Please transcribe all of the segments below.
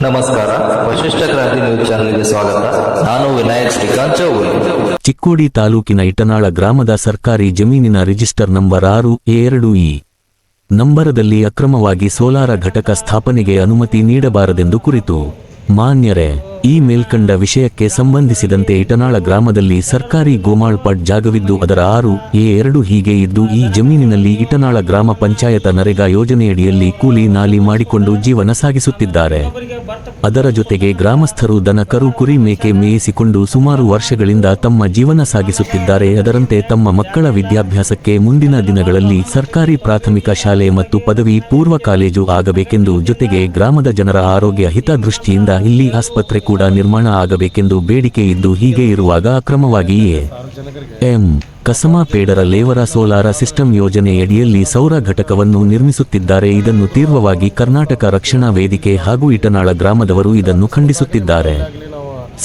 ನಮಸ್ಕಾರ, ವಶಿಷ್ಠ ಕ್ರಾಂತಿ ನ್ಯೂಸ್ ಚಾನೆಲ್ಗೆ ಸ್ವಾಗತ. ನಾನು ವಿನಾಯಕ್ ಶ್ರೀಕಾಂತ್ ಚೌಗುಲೆ ಚಿಕ್ಕೋಡಿ ತಾಲೂಕಿನ ಇಟನಾಳ ಗ್ರಾಮದ ಸರ್ಕಾರಿ ಜಮೀನಿನ ರಿಜಿಸ್ಟರ್ ನಂಬರ್ ಆರು ಎ ಎರಡು ಇ. ನಂಬರದಲ್ಲಿ ಅಕ್ರಮವಾಗಿ ಸೋಲಾರ ಘಟಕ ಸ್ಥಾಪನೆಗೆ ಅನುಮತಿ ನೀಡಬಾರದೆಂದು ಕುರಿತು ಮಾನ್ಯರೇ. ಈ ಮೇಲ್ಕಂಡ ವಿಷಯಕ್ಕೆ ಸಂಬಂಧಿಸಿದಂತೆ ಇಟನಾಳ ಗ್ರಾಮದಲ್ಲಿ ಸರ್ಕಾರಿ ಗೋಮಾಳ್ಪಟ್ ಜಾಗವಿದ್ದು ಅದರ ಆರು, ಎ ಎರಡು ಹೀಗೆ ಇದ್ದು ಈ ಜಮೀನಿನಲ್ಲಿ ಇಟನಾಳ ಗ್ರಾಮ ಪಂಚಾಯತ ನರೇಗಾ ಯೋಜನೆಯಡಿಯಲ್ಲಿ ಕೂಲಿ ನಾಲಿ ಮಾಡಿಕೊಂಡು ಜೀವನ ಸಾಗಿಸುತ್ತಿದ್ದಾರೆ. ಅದರ ಜೊತೆಗೆ ಗ್ರಾಮಸ್ಥರು ದನ ಕರು ಕುರಿ ಮೇಕೆ ಮೇಯಿಸಿಕೊಂಡು ಸುಮಾರು ವರ್ಷಗಳಿಂದ ತಮ್ಮ ಜೀವನ ಸಾಗಿಸುತ್ತಿದ್ದಾರೆ. ಅದರಂತೆ ತಮ್ಮ ಮಕ್ಕಳ ವಿದ್ಯಾಭ್ಯಾಸಕ್ಕೆ ಮುಂದಿನ ದಿನಗಳಲ್ಲಿ ಸರ್ಕಾರಿ ಪ್ರಾಥಮಿಕ ಶಾಲೆ ಮತ್ತು ಪದವಿ ಪೂರ್ವ ಕಾಲೇಜು ಆಗಬೇಕೆಂದು ಜೊತೆಗೆ ಗ್ರಾಮದ ಜನರ ಆರೋಗ್ಯ ಹಿತದೃಷ್ಟಿಯಿಂದ ಇಲ್ಲಿ ಆಸ್ಪತ್ರೆ ಕೂಡ ನಿರ್ಮಾಣ ಆಗಬೇಕೆಂದು ಬೇಡಿಕೆ ಇದ್ದು ಹೀಗೆ ಇರುವಾಗ ಅಕ್ರಮವಾಗಿಯೇ ಎಂ. ಕಸಮಾಪೇಡರ ಲೇವರ ಸೋಲಾರ ಸಿಸ್ಟಮ್ ಯೋಜನೆಯಡಿಯಲ್ಲಿ ಸೌರ ಘಟಕವನ್ನು ನಿರ್ಮಿಸುತ್ತಿದ್ದಾರೆ. ಇದನ್ನು ತೀವ್ರವಾಗಿ ಕರ್ನಾಟಕ ರಕ್ಷಣಾ ವೇದಿಕೆ ಹಾಗೂ ಇಟನಾಳ ಗ್ರಾಮದವರು ಇದನ್ನು ಖಂಡಿಸುತ್ತಿದ್ದಾರೆ.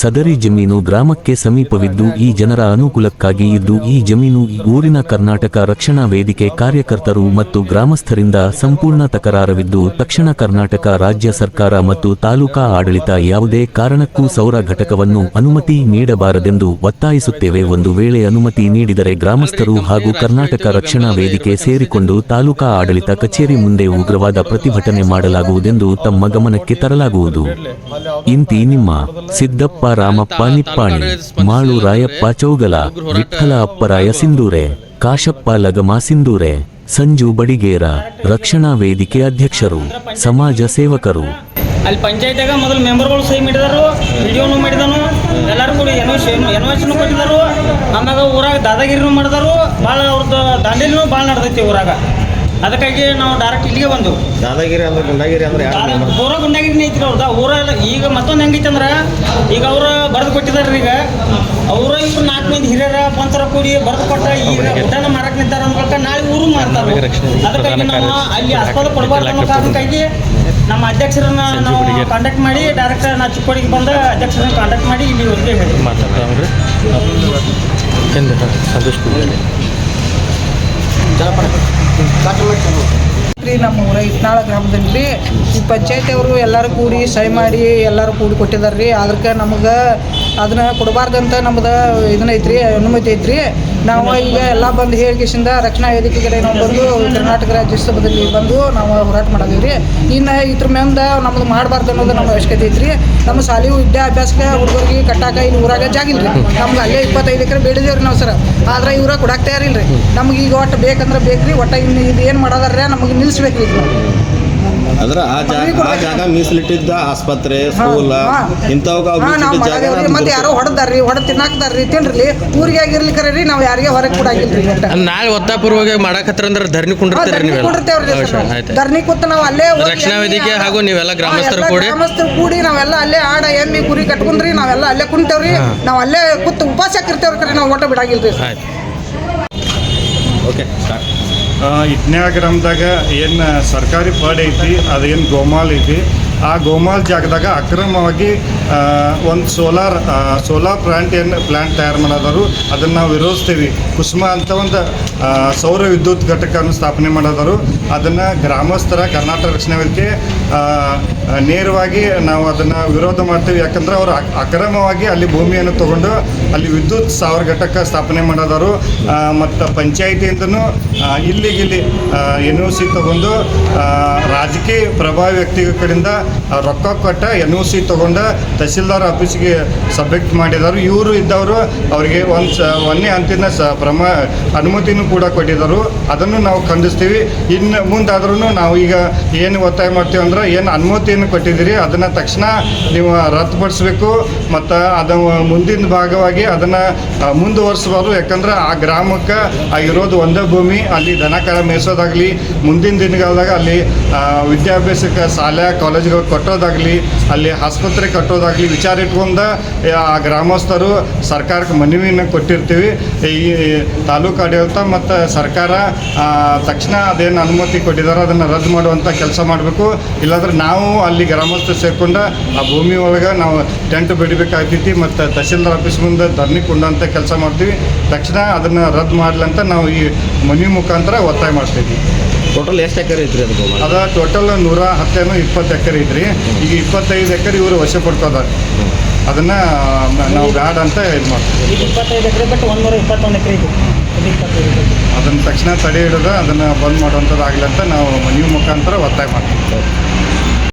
ಸದರಿ ಜಮೀನು ಗ್ರಾಮಕ್ಕೆ ಸಮೀಪವಿದ್ದು ಈ ಜನರ ಅನುಕೂಲಕ್ಕಾಗಿ ಇದ್ದು ಈ ಜಮೀನು ಊರಿನ ಕರ್ನಾಟಕ ರಕ್ಷಣಾ ವೇದಿಕೆ ಕಾರ್ಯಕರ್ತರು ಮತ್ತು ಗ್ರಾಮಸ್ಥರಿಂದ ಸಂಪೂರ್ಣ ತಕರಾರವಿದ್ದು ತಕ್ಷಣ ಕರ್ನಾಟಕ ರಾಜ್ಯ ಸರ್ಕಾರ ಮತ್ತು ತಾಲೂಕಾ ಆಡಳಿತ ಯಾವುದೇ ಕಾರಣಕ್ಕೂ ಸೌರ ಘಟಕವನ್ನು ಅನುಮತಿ ನೀಡಬಾರದೆಂದು ಒತ್ತಾಯಿಸುತ್ತೇವೆ. ಒಂದು ವೇಳೆ ಅನುಮತಿ ನೀಡಿದರೆ ಗ್ರಾಮಸ್ಥರು ಹಾಗೂ ಕರ್ನಾಟಕ ರಕ್ಷಣಾ ವೇದಿಕೆ ಸೇರಿಕೊಂಡು ತಾಲೂಕಾ ಆಡಳಿತ ಕಚೇರಿ ಮುಂದೆ ಉಗ್ರವಾದ ಪ್ರತಿಭಟನೆ ಮಾಡಲಾಗುವುದೆಂದು ತಮ್ಮ ಗಮನಕ್ಕೆ ತರಲಾಗುವುದು. ಇಂತಿ ನಿಮ್ಮ ಸಿದ್ದಪ್ಪ ರಾಮಪ್ಪ ನಿಪ್ಪಾಣಿ ಮಾಳು ರಾಯಪ್ಪ ಚೌಗಲ ವಿಠಲ ಅಪ್ಪರಾಯ ಸಿಂಧೂರೆ ಕಾಶಪ್ಪ ಲಗಮ ಸಿಂಧೂರೆ ಸಂಜು ಬಡಿಗೇರ ರಕ್ಷಣಾ ವೇದಿಕೆ ಅಧ್ಯಕ್ಷರು ಸಮಾಜ ಸೇವಕರು. ಅಲ್ಲಿ ಪಂಚಾಯತ್ಯಾಗ ಮೊದಲು ಮೆಂಬರ್ಗಳು ಸಹಿ ಮಾಡಿದಾರು ವಿಡಿಯೋನು ಮಾಡಿದನು ಎಲ್ಲರೂ ಕೂಡ ಎನ್ವೇಷನ್ ಎನ್ ಎಸ್ನು ಕೊಟ್ಟಿದ್ದಾರೆ. ಆಮ್ಯಾಗ ಊರಾಗ ದಾದಾಗಿರಿನೂ ಮಾಡಿದಾರು ಭಾಳ ಅವ್ರದ್ದು ದಾಂಡೇಲಿನೂ ಭಾಳ ನಡೆದೈತಿ ಊರಾಗ. ಅದಕ್ಕಾಗಿ ನಾವು ಡೈರೆಕ್ಟ್ ಇಲ್ಲಿಗೆ ಬಂದು. ದಾದಾಗಿರಿ ಅಂದ್ರೆ ಗುಂಡಾಗಿರಿ ಅಂದ್ರೆ ಯಾರು ಊರ ಗುಂಡಾಗಿರಿನೇ ಐತ್ರಿ ಅವ್ರದ್ದು ಊರ ಈಗ ಮತ್ತೊಂದು ಹೆಂಗೈತೆ ಅಂದ್ರೆ ಈಗ ಅವ್ರು ಬರೆದು ಕೊಟ್ಟಿದ್ದಾರೆ ಈಗ. ಅವ್ರ ಇವ್ರು ನಾಲ್ಕು ಮಂದಿ ಹಿರಿಯರ ಪಂಚರ ಕೂಡಿ ಬರೆದು ಕೊಟ್ಟ ಈಗ ಊಟನ ಮಾರಕ್ ನಿಂತಾರ ಅಂದ್ಕೊಳ್ಕ ನಾಳೆ ಊರು ಮಾರ್ತಾರೆ ಅದಕ್ಕಾಗಿ ನಾವು ಅಲ್ಲಿ ಆಸ್ಪದ ಕೊಡಬಾರ್ದು ಅನ್ನೋ ಕಾರಣಕ್ಕಾಗಿ ನಮ್ಮ ಅಧ್ಯಕ್ಷರನ್ನ ನಾವು ಕಾಂಟ್ಯಾಕ್ಟ್ ಮಾಡಿ ಡೈರೆಕ್ಟ್ ನಾ ಚಿಕ್ಕೋಡಿಗೆ ಬಂದ ಅಧ್ಯಕ್ಷರನ್ನ ಕಾಂಟ್ಯಾಕ್ಟ್ ಮಾಡಿ ಇಲ್ಲಿ ಇವ್ರಿಗೆ ಹೇಳಿ. ಮಾತಾಡ್ತಾವ್ರಿ. ಸಂತೋಷ್ ರೀ, ನಮ್ಮ ಊರ ಇಟ್ನಾಳ ಗ್ರಾಮದಲ್ಲಿ ಈ ಪಂಚಾಯತಿಯವರು ಎಲ್ಲರೂ ಕೂಡಿ ಸಹಿ ಮಾಡಿ ಎಲ್ಲರೂ ಕೂಡಿ ಕೊಟ್ಟಿದ್ದಾರೆ ರೀ. ಅದಕ್ಕೆ ನಮಗೆ ಅದನ್ನ ಕೊಡಬಾರ್ದಂತ ನಮ್ದು ಇದನ್ನ ಐತ್ರಿ, ಅನುಮತಿ ಐತ್ರಿ. ನಾವು ಈಗ ಎಲ್ಲ ಬಂದು ಹೇಳಿಕೆಸಿಂದ ರಕ್ಷಣಾ ವೇದಿಕೆ ಕಡೆ ನಾವು ಬಂದು ಕರ್ನಾಟಕ ರಾಜ್ಯೋತ್ಸವದಲ್ಲಿ ಬಂದು ನಾವು ಹೋರಾಟ ಮಾಡಿದ್ವಿ ಇನ್ನು ಇದ್ರ ಮ್ಯಾಂದ ನಮ್ದು ಮಾಡಬಾರ್ದು ಅನ್ನೋದು ನಮ್ಮ ಅವಶ್ಯಕತೆ ಐತ್ರಿ. ನಮ್ಮ ಶಾಲೆ ವಿದ್ಯಾಭ್ಯಾಸಕ್ಕೆ ಹುಡುಗರಿಗೆ ಕಟ್ಟಾಕ ಇಲ್ಲಿ ಊರಾಗ ಜಾಗಿಲ್ರಿ ನಮ್ಗೆ ಅಲ್ಲೇ ಇಪ್ಪತ್ತೈದು ಎಕರೆ ಬೇಡಿದೇವ್ರಿ ನಾವು ಸರ್. ಆದ್ರೆ ಇವ್ರ ಕೊಡಕ್ ತಯಾರಿಲ್ಲ ರೀ ನಮ್ಗೆ ಈಗ ಒಟ್ಟು ಬೇಕಂದ್ರೆ ಬೇಕ್ರಿ, ಒಟ್ಟು ಇನ್ನು ಇದು ಏನು ಮಾಡೋದಾರ್ರೆ ನಮಗೆ ನಿಲ್ಲಿಸ್ಬೇಕ್ರಿ ಇದು ಅದ್ರ ಆ ಜಾಗ ಆ ಜಾಗ ಮೀಸಲಿಟ್ಟಿದ್ದ ಆಸ್ಪತ್ರೆ ಸ್ಕೂಲ್ ಇಂಥವಾಗ ನಾವು ಮಾಡದೇವ್ರಿ ಮತ್ತೆ ಯಾರೋ ಹೊಡೆದಾರ್ರಿ ಹೊಡೆ ತಿನ್ನಾಕ್ತಾರ್ರಿ ತಿನ್ರಿ. ಊರಿಗೆ ಆಗಿರ್ಲಿಕ್ಕರೆ ರೀ ನಾವು ಯಾರಿಗೆ ಹೊರಗೆ ಕೊಡಾಗಿಲ್ರಿ ಒಟ್ಟ. ನಾಳೆ ಒತ್ತಾಪೂರ್ವವಾಗಿ ಮಾಡಕತ್ತಾರ ಅಂದ್ರೆ ಧರಣಿ ಕುಂಡಿರ್ತೀರಿ ನಾವು. ಧರಣಿ ಕೂತು ನಾವು ಅಲ್ಲೇ ಹೋಗಿ ರಕ್ಷಣಾ ವೇದಿಕೆ ಹಾಗೂ ನೀವೆಲ್ಲ ಗ್ರಾಮಸ್ಥರು ಕೂಡಿ? ಗ್ರಾಮಸ್ಥರು ಕೂಡಿ ನಾವೆಲ್ಲ ಅಲ್ಲೇ ಆಡ ಎಮ್ಮಿ ಕುರಿ ಕಟ್ಕೊಂಡ್ರಿ ನಾವೆಲ್ಲ ಅಲ್ಲೇ ಕುಂತೇವ್ರಿ ನಾವು ಅಲ್ಲೇ ಕೂತು ಉಪವಾಸ ಹಾಕಿರ್ತೇವ್ರಿ ಕರೆ ನಾವು ಓಟ ಬಿಡಾಗಿಲ್ರಿ. ಆಯ್ತು. ಓಕೆ ಸ್ಟಾರ್ಟ್ ಇಟ್ನ್ಯಾ ಗ್ರಾಮದಾಗ ಏನು ಸರ್ಕಾರಿ ಪಾಡ್ ಐತಿ ಅದೇನು ಗೋಮಾಲ್ ಐತಿ. ಆ ಗೋಮಾಲ್ ಜಾಗದಾಗ ಅಕ್ರಮವಾಗಿ ಒಂದು ಸೋಲಾರ್ ಸೋಲಾರ್ ಪ್ಲಾಂಟ್ ಏನು ಪ್ಲಾಂಟ್ ತಯಾರು ಮಾಡೋದಾರು ಅದನ್ನು ನಾವು ವಿರೋಧಿಸ್ತೀವಿ ಕುಸುಮ ಅಂತ ಒಂದು ಸೌರ ವಿದ್ಯುತ್ ಘಟಕವನ್ನು ಸ್ಥಾಪನೆ ಮಾಡೋದಾರು ಅದನ್ನು ಗ್ರಾಮಸ್ಥರ ಕರ್ನಾಟಕ ರಕ್ಷಣಾ ವೇದಿಕೆ ನೇರವಾಗಿ ನಾವು ಅದನ್ನು ವಿರೋಧ ಮಾಡ್ತೀವಿ. ಯಾಕಂದ್ರೆ ಅವರು ಅಕ್- ಅಕ್ರಮವಾಗಿ ಅಲ್ಲಿ ಭೂಮಿಯನ್ನು ತಗೊಂಡು ಅಲ್ಲಿ ವಿದ್ಯುತ್ ಸಾವಿರ ಘಟಕ ಸ್ಥಾಪನೆ ಮಾಡೋದಾರು ಮತ್ತು ಪಂಚಾಯಿತಿಯಿಂದನೂ ಇಲ್ಲಿಗೆ ಇಲ್ಲಿ ಎನ್ ಒ ಸಿ ತಗೊಂಡು ರಾಜಕೀಯ ಪ್ರಭಾವಿ ವ್ಯಕ್ತಿಗಳ ಕಡೆಯಿಂದ ರೊಕ್ಕ ಕೊಟ್ಟ ಎನ್ ಒ ಸಿ ತೊಗೊಂಡು ತಹಸೀಲ್ದಾರ್ ಆಫೀಸ್ಗೆ ಸಬ್ಮಿಟ್ ಮಾಡಿದರು ಇವರು ಇದ್ದವರು ಅವರಿಗೆ ಒಂದು ಸ, ಒಂದೇ ಹಂತಿನ ಸ, ಪ್ರಮ, ಅನುಮತಿನೂ ಕೂಡ ಕೊಟ್ಟಿದ್ದರು. ಅದನ್ನು ನಾವು ಖಂಡಿಸ್ತೀವಿ. ಇನ್ನು ಮುಂದಾದ್ರೂ ನಾವು ಈಗ ಏನು ಒತ್ತಾಯ ಮಾಡ್ತೀವಿ ಅಂದ್ರೆ ಏನು ಅನುಮತಿಯನ್ನು ಕೊಟ್ಟಿದ್ದೀರಿ, ಅದನ್ನು ತಕ್ಷಣ ನೀವು ರದ್ದುಪಡಿಸ್ಬೇಕು ಮತ್ತು ಅದು ಮುಂದಿನ ಭಾಗವಾಗಿ ಅದನ್ನು ಮುಂದುವರಿಸಬಾರ್ದು. ಯಾಕಂದ್ರೆ ಆ ಗ್ರಾಮಕ್ಕೆ ಆ ಇರೋದು ಒಂದೇ ಭೂಮಿ, ಅಲ್ಲಿ ದನ ಕರ ಮೇಯಿಸೋದಾಗಲಿ, ಮುಂದಿನ ದಿನಗಳಾಗ ಅಲ್ಲಿ ವಿದ್ಯಾಭ್ಯಾಸಕ್ಕೆ ಶಾಲೆ, ಕಾಲೇಜುಗಳು ಕಟ್ಟೋದಾಗಲಿ, ಅಲ್ಲಿ ಆಸ್ಪತ್ರೆ ಕಟ್ಟೋದಾಗಲಿ ವಿಚಾರ ಇಟ್ಕೊಂಡು, ಆ, ಗ್ರಾಮಸ್ಥರು ಸರ್ಕಾರಕ್ಕೆ ಮನವಿಯನ್ನು ಕೊಟ್ಟಿರ್ತೀವಿ. ಈ ತಾಲೂಕು ಆಡಳಿತ ಮತ್ತು ಸರ್ಕಾರ ತಕ್ಷಣ ಅದೇನು ಅನುಮತಿ ಕೊಟ್ಟಿದ್ದಾರೆ ಅದನ್ನು ರದ್ದು ಮಾಡುವಂಥ ಕೆಲಸ ಮಾಡಬೇಕು. ಇಲ್ಲಾಂದ್ರೆ ನಾವು ಅಲ್ಲಿ ಗ್ರಾಮಸ್ಥರು ಸೇರ್ಕೊಂಡು ಆ ಭೂಮಿ ಒಳಗೆ ನಾವು ಟೆಂಟ್ ಬಿಡಬೇಕಾಗ್ತೈತಿ ಮತ್ತು ತಹಸೀಲ್ದಾರ್ ಆಫೀಸ್ ಮುಂದೆ ಧರಣಿ ಕೊಂಡಂಥ ಕೆಲಸ ಮಾಡ್ತೀವಿ. ತಕ್ಷಣ ಅದನ್ನು ರದ್ದು ಮಾಡ್ಲಂತ ಅಂತ ನಾವು ಈ ಮನವಿ ಮುಖಾಂತರ ಒತ್ತಾಯ ಮಾಡ್ತೀವಿ ಟೋಟಲ್ ಎಷ್ಟು ಎಕರೆ ಐತ್ರಿ ಅದು ಅದ ಟೋಟಲ್ ನೂರ ಹತ್ತೇನೋ ಇಪ್ಪತ್ತು ಎಕರೆ ಐತ್ರಿ. ಈಗ ಇಪ್ಪತ್ತೈದು ಎಕರೆ ಇವರು ವಶ ಪಡ್ಕೋದಾರ ಅದನ್ನ ನಾವು ಬ್ಯಾಡ್ ಅಂತ ಇದು ಮಾಡ್ತೀವಿ. ಅದನ್ನು ಇಪ್ಪತ್ತೈದು ಎಕರೆ ಬಿಟ್ಟು ಒಂದೂರ ಇಪ್ಪತ್ತೊಂದು ಎಕರೆ ಇದೆ. ಇದು ಅದನ್ನ ತಕ್ಷಣ ತಡೆ ಹಿಡಿದು ಅದನ್ನ ಬಂದ್ ಮಾಡುವಂಥದ್ದು ಆಗಲಿ ಅಂತ ನಾವು ಮನವಿ ಮುಖಾಂತರ ಒತ್ತಾಯ ಮಾಡ್ತೀವಿ.